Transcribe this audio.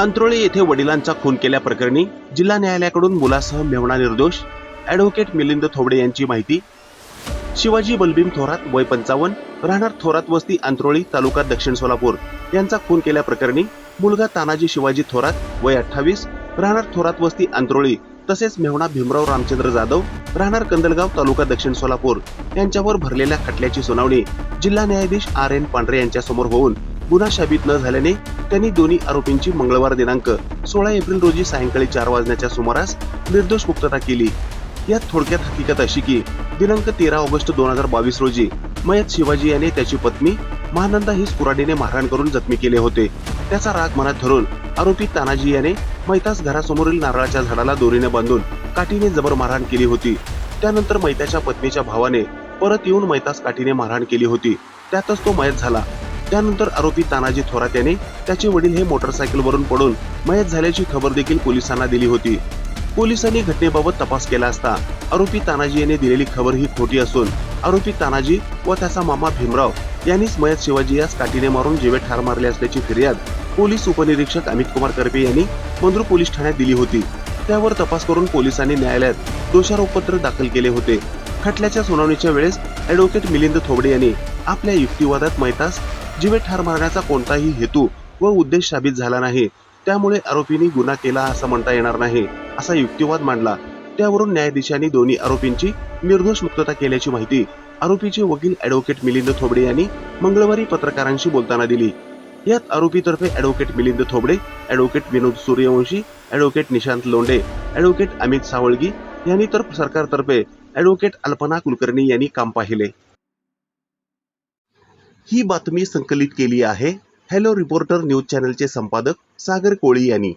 अंत्रोळी येथे वडिलांचा खून केल्याप्रकरणी जिल्हा न्यायालयाकडून मुलासह मेवणा निर्दोष ॲडव्होकेट मिलिंद थोबडे यांची माहिती. शिवाजी बलभीम थोरात वय पंचावन्न राहणार थोरात वस्ती अंत्रोळी तालुका दक्षिण सोलापूर. यांचा खून केल्याप्रकरणी मुलगा तानाजी शिवाजी थोरात वय अठ्ठावीस राहणार थोरात वस्ती अंत्रोळी तसेच मेहणा भीमराव रामचंद्र जाधव राहणार कंदलगाव तालुका दक्षिण सोलापूर. यांच्यावर भरलेल्या खटल्याची सुनावणी जिल्हा न्यायाधीश आर एन पांढरे यांच्या समोर होऊन गुन्हा शाबित न झाल्याने त्यांनी दोन्ही आरोपींची मंगळवार दिनांक सोळा एप्रिल रोजी सायंकाळी चार वाजण्याच्या सुमारास निर्दोष मुक्तता केली. यात थोडक्यात हकीकत अशी की दिनांक तेरा ऑगस्ट दोन हजार बावीस रोजी मयत शिवाजी याने त्याची पत्नी महानंदा हिस कुराडीने मारहाण करून जखमी केले होते. त्याचा राग मनात धरून आरोपी तानाजी याने मैतास घरासमोरील नारळाच्या झाडाला दोरीने बांधून काठीने जबर मारहाण केली होती. त्यानंतर मैताच्या पत्नीच्या भावाने परत येऊन मैतास काठीने मारहाण केली होती. त्यातच तो मयत झाला. त्यानंतर आरोपी तानाजी थोरात याने त्याचे वडील हे मोटरसायकलवरून पडून मयत झाल्याची खबर देखील पोलिसांना दिली होती. पोलिसांनी घटनेबाबत तपास केला असता आरोपी तानाजी याने दिलेली खबर ही खोटी असून आरोपी तानाजी व त्याचा मामा भीमराव यांनीच मयत शिवाजी यास काठीने मारून जीवे ठार मारले असल्याची फिर्याद पोलीस उपनिरीक्षक अमित कुमार करपे यांनी मंद्रू पोलीस ठाण्यात दिली होती. त्यावर तपास करून पोलिसांनी न्यायालयात दोषारोपपत्र दाखल केले होते. खटल्याच्या सुनावणीच्या वेळेस ऍडव्होकेट मिलिंद थोबडे यांनी आपल्या युक्तिवादात मैतास जीवे ठार मारण्याचा कोणताही हेतू व उद्देश साबित झाला नाही. त्यामुळे आरोपींनी गुन्हा केला असं म्हणता येणार नाही असा युक्तिवाद मांडला. त्यावरून न्यायाधीशांनी दोन्ही आरोपींची निर्दोष मुक्तता केल्याची माहिती आरोपीचे वकील ॲडव्होकेट मिलिंद थोबडे यांनी मंगळवारी पत्रकारांशी बोलताना दिली. यात आरोपीतर्फे advocate Milind Thobde advocate Vinod Suryavanshi advocate Nishant Londhe advocate Amit Savalgi यांनी तर सरकारतर्फे ॲडव्होकेट अल्पना कुलकर्णी यांनी काम पाहिले. ही बातमी संकलित केली आहे. हॅलो रिपोर्टर न्यूज चॅनलचे संपादक सागर कोळी यांनी.